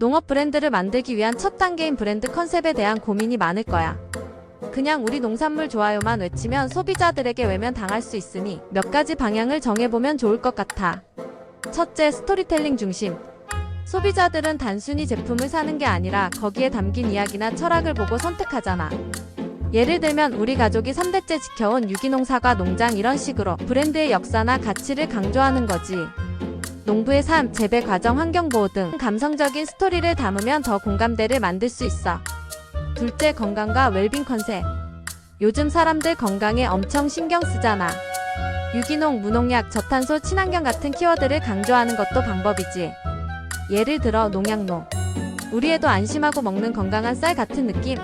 농업 브랜드를 만들기 위한 첫 단계인 브랜드 컨셉에 대한 고민이 많을 거야. 그냥 우리 농산물 좋아요만 외치면 소비자들에게 외면 당할 수 있으니 몇 가지 방향을 정해보면 좋을 것 같아. 첫째, 스토리텔링 중심. 소비자들은 단순히 제품을 사는 게 아니라 거기에 담긴 이야기나 철학을 보고 선택하잖아. 예를 들면 우리 가족이 3대째 지켜온 유기농 사과 농장 이런 식으로 브랜드의 역사나 가치를 강조하는 거지. 농부의 삶, 재배 과정, 환경 보호 등 감성적인 스토리를 담으면 더 공감대를 만들 수 있어. 둘째, 건강과 웰빙 컨셉. 요즘 사람들 건강에 엄청 신경 쓰잖아. 유기농, 무농약, 저탄소, 친환경 같은 키워드를 강조하는 것도 방법이지. 예를 들어 농약노. 우리에도 안심하고 먹는 건강한 쌀 같은 느낌?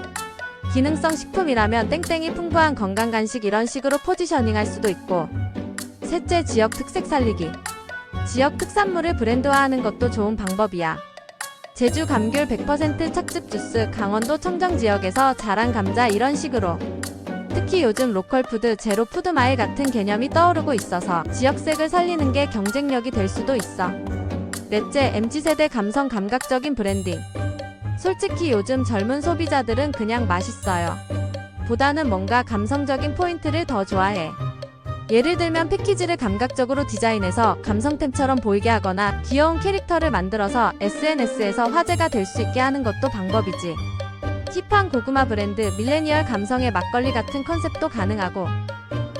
기능성 식품이라면 땡땡이 풍부한 건강 간식 이런 식으로 포지셔닝 할 수도 있고. 셋째, 지역 특색 살리기. 지역 특산물을 브랜드화하는 것도 좋은 방법이야. 제주 감귤 100% 착즙 주스, 강원도 청정 지역에서 자란 감자 이런 식으로. 특히 요즘 로컬 푸드, 제로 푸드 마일 같은 개념이 떠오르고 있어서 지역색을 살리는 게 경쟁력이 될 수도 있어. 넷째, MZ세대 감성 감각적인 브랜딩. 솔직히 요즘 젊은 소비자들은 그냥 맛있어요. 보다는 뭔가 감성적인 포인트를 더 좋아해. 예를 들면 패키지를 감각적으로 디자인해서 감성템처럼 보이게 하거나 귀여운 캐릭터를 만들어서 SNS에서 화제가 될 수 있게 하는 것도 방법이지. 힙한 고구마 브랜드, 밀레니얼 감성의 막걸리 같은 컨셉도 가능하고.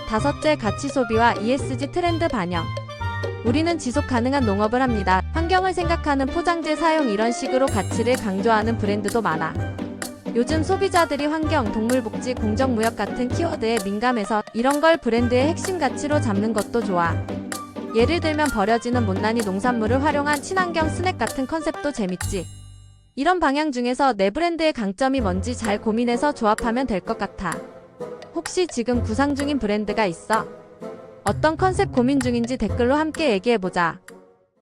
다섯째, 가치 소비와 ESG 트렌드 반영. 우리는 지속 가능한 농업을 합니다. 환경을 생각하는 포장재 사용 이런 식으로 가치를 강조하는 브랜드도 많아. 요즘 소비자들이 환경, 동물복지, 공정무역 같은 키워드에 민감해서 이런 걸 브랜드의 핵심 가치로 잡는 것도 좋아. 예를 들면 버려지는 못난이 농산물을 활용한 친환경 스낵 같은 컨셉도 재밌지. 이런 방향 중에서 내 브랜드의 강점이 뭔지 잘 고민해서 조합하면 될 것 같아. 혹시 지금 구상 중인 브랜드가 있어? 어떤 컨셉 고민 중인지 댓글로 함께 얘기해보자.